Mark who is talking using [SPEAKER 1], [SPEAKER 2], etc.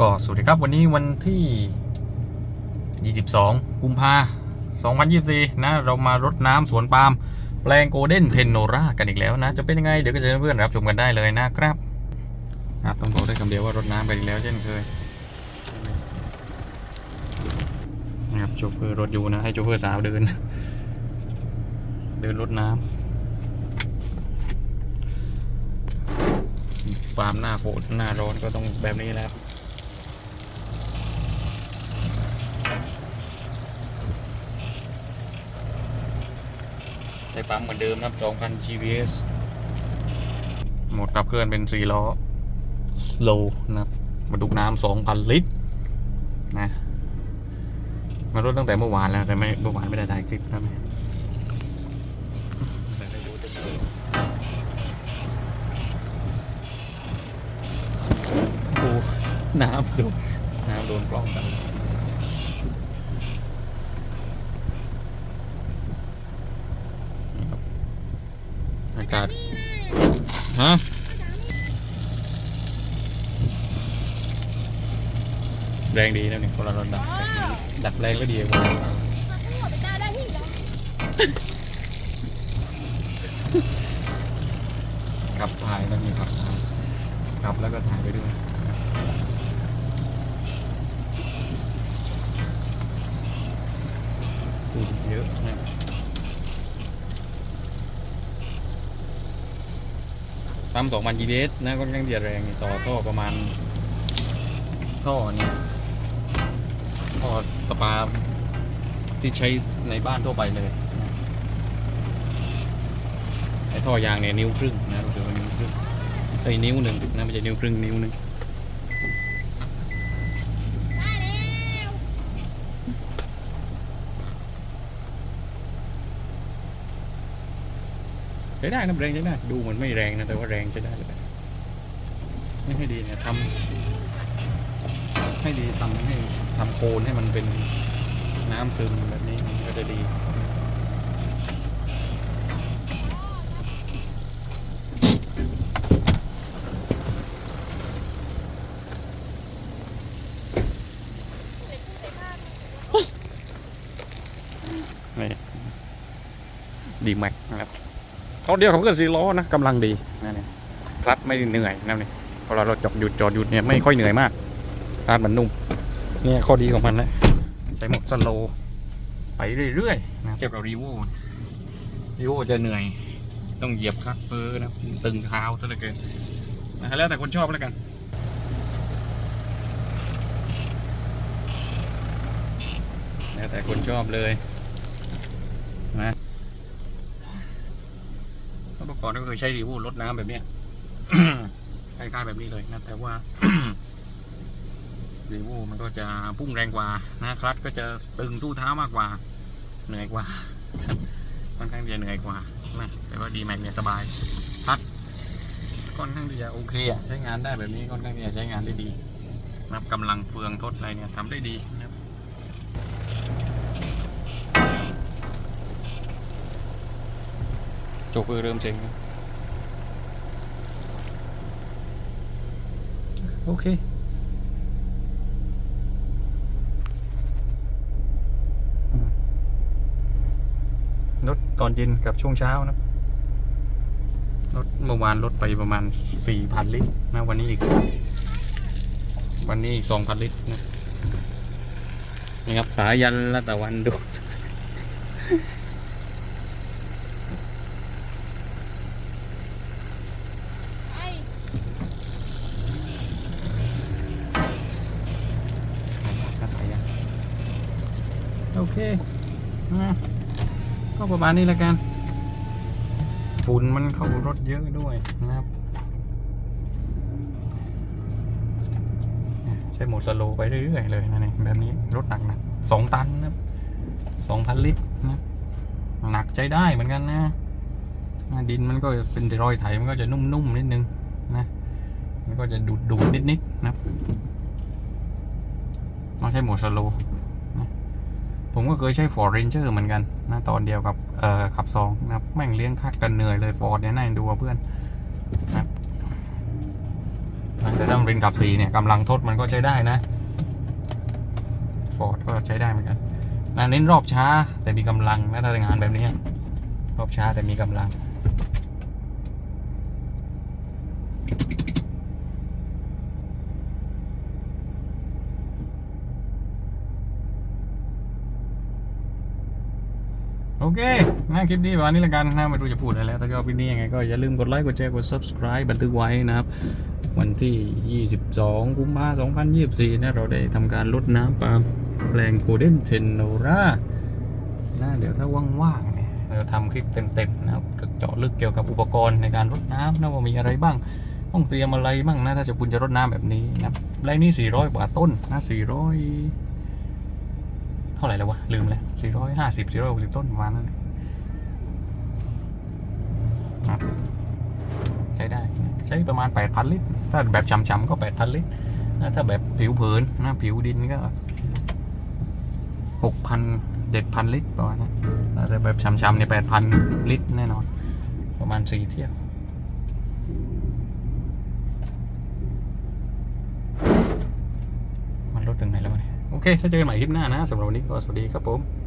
[SPEAKER 1] ก็สวัสดีครับวันนี้วันที่ 22 กุมภา2024 นะ เรามารดน้ำสวนปาล์มแปลงโกลเด้นเทนโนรากันอีกแล้วนะ จะเป็นยังไง เดี๋ยวก็จะเพื่อนรับชมกันได้เลยนะครับครับต้องบอกได้คำเดียวว่ารดน้ำกันอีกแล้วเช่นเคยนะครับโชเฟอร์รถอยู่นะ ให้โชเฟอร์สาวเดิน เดินรดน้ำปาล์มหน้าฝนหน้าร้อนก็ต้องแบบนี้แล้ว ใช้ปั๊มเหมือนเดิมนะครับ2,000 GVS โหมดขับเคลื่อนเป็น4ล้อ slow นะครับบรรทุกน้ำ2,000 ลิตรนะมารถตั้งแต่เมื่อวานแล้วแต่ไม่เมื่อวานไม่ได้ถ่ายคลิปนะแต่ได้ดูเต็มๆโอ้น้ำโดนน้ำโดนกล้องกัน อากาศฮะแรงดีนะเนี่ยคนละรถดักดักแรงก็ดีกว่าขับถ่ายแล้วมีขับถ่ายขับแล้วก็ถ่ายไปด้วยฝุ่นเยอะนะ ปั๊มสองพันดีเบสนะก็ยังเดียดแรงต่อท่อประมาณท่อเนี่ยท่อสปาที่ใช้ในบ้านทั่วไปเลยไอ้ท่อยางเนี่ยนิ้วครึ่งนะรู้สึกว่านิ้วครึ่งใส่นิ้วหนึ่งนะไม่ใช่นิ้วครึ่งนิ้วหนึ่ง ใช้ได้นะแรงใช้ได้ดูมือนไม่แรงนะแต่ว่าแรงใช้ได้เลยไม่ให้ดีเนี่ยทำให้ดีทำให้ทำโคนให้มันเป็นน้ำซึมแบบนี้มันก็จะดีดีแม็กนะครับ เขาเดียวเขาก็สีล้อนะกำลังดีนะเนี่ยคลัตช์ไม่เหนื่อยนะเนี่ยพอเราเราจอดหยุดจอดหยุดเนี่ยไม่ค่อยเหนื่อยมากคลัตช์มันนุ่มเนี่ยข้อดีของมันนะใช้หมดสโลว์ไปเรื่อยๆนะเทียบกับรีโวรีโวจะเหนื่อย ต้องเหยียบคลัตช์เฟอร์นะตึงเท้าซะเหลือเกินนะแล้วแต่คนชอบแล้วกันแล้วแต่คนชอบเลย นะ เมื่อก่อนก็เคยใช้รีวูลดน้ำแบบเนี้ยคล้ายๆแบบนี้เลยนะ แต่ว่ารีวูมันก็จะพุ่งแรงกว่านะคลัตช์ก็จะตึงสู้เท้ามากกว่า เหนื่อยกว่าค่อนข้างจะเหนื่อยกว่านะแต่ว่าดีแม็กเนี่ยสบายคลัตช์ค่อนข้างที่จะโอเคอะใช้งานได้แบบนี้ค่อนข้างที่จะใช้งานได้ดีรับกำลังเฟืองทดอะไรเนี่ยทำได้ดีนะครับ โจเฟอร์เริ่มเซ็งแล้วโอเค รถตอนเย็นกับช่วงเช้านะ รถเมื่อวานรถไปประมาณ 4,000 ลิตรนะวันนี้อีก วันนี้อีก 2,000 ลิตรนะ นี่ครับ สายันละตะวันดู โอ เคนะก็ประมาณนี้แล้วกัน ฝุ่นมันเข้ารถเยอะด้วยนะครับ ใช้โหมดสโลไปเรื่อยๆเลยนะเนี่ยแบบนี้รถหนักนะสองตันนะสองพันลิตรนะหนักใจได้เหมือนกันนะดินมันก็เป็นรอยไถมันก็จะนุ่มๆนิดนึงนะมันก็จะดูดดูดนิดๆนะครับต้องใช้โหมดสโล ผมก็เคยใช้ Ford Ranger เหมือนกันนะตอนเดียวกับเอ่อขับซองนะแม่งเลี้ยงคาดกันเหนื่อยเลย Ford เนี่ยน่าดูเพื่อนนะแต่ถ้ามันเป็นขับสีเนี่ยกำลังทดมันก็ใช้ได้นะฟอร์ก็ใช้ได้เหมือนกันนะเน้นรอบช้าแต่มีกำลังนะถ้างานแบบนี้รอบช้าแต่มีกำลัง โอเคนะคลิปนี้ประมาณนี้ละกันนะไม่รู้จะพูดอะไรแล้ว ถ้าชอบคลิปนี้ยังไงก็อย่าลืมกดไลค์ กดแชร์ กด subscribe บันทึกไว้นะครับ วันที่ 22 กุมภาพันธ์ 2024 นะ เราได้ทำการลดน้ำปาล์มแปลงโคเดนเทนโนรานะเดี๋ยวถ้าว่างๆเนี่ยเราทำคลิปเต็มๆนะครับเจาะลึกเกี่ยวกับอุปกรณ์ในการรดน้ำนะว่ามีอะไรบ้าง ต้องเตรียมอะไรบ้างนะถ้าจะคุณจะรดน้ำแบบนี้นะไรนี่ 400 กว่าต้นนะ400 เท่าไหร่แล้ววะ ลืมแล้ว450 460ต้นประมาณนั้นใช้ได้ ใช้ประมาณ8,000ลิตร ถ้าแบบช้ำๆก็8,000ลิตรนะถ้าแบบผิวเผินนะผิวดินก็6,000 7,000ลิตรประมาณนั้นแต่แบบช้ำๆเนี่ย8,000ลิตรแน่นอน ประมาณ4เที่ยวมันลดถึงไหนแล้วเนี่ย โอเค ถ้าเจอกันใหม่คลิปหน้านะสำหรับวันนี้ก็สวัสดีครับผม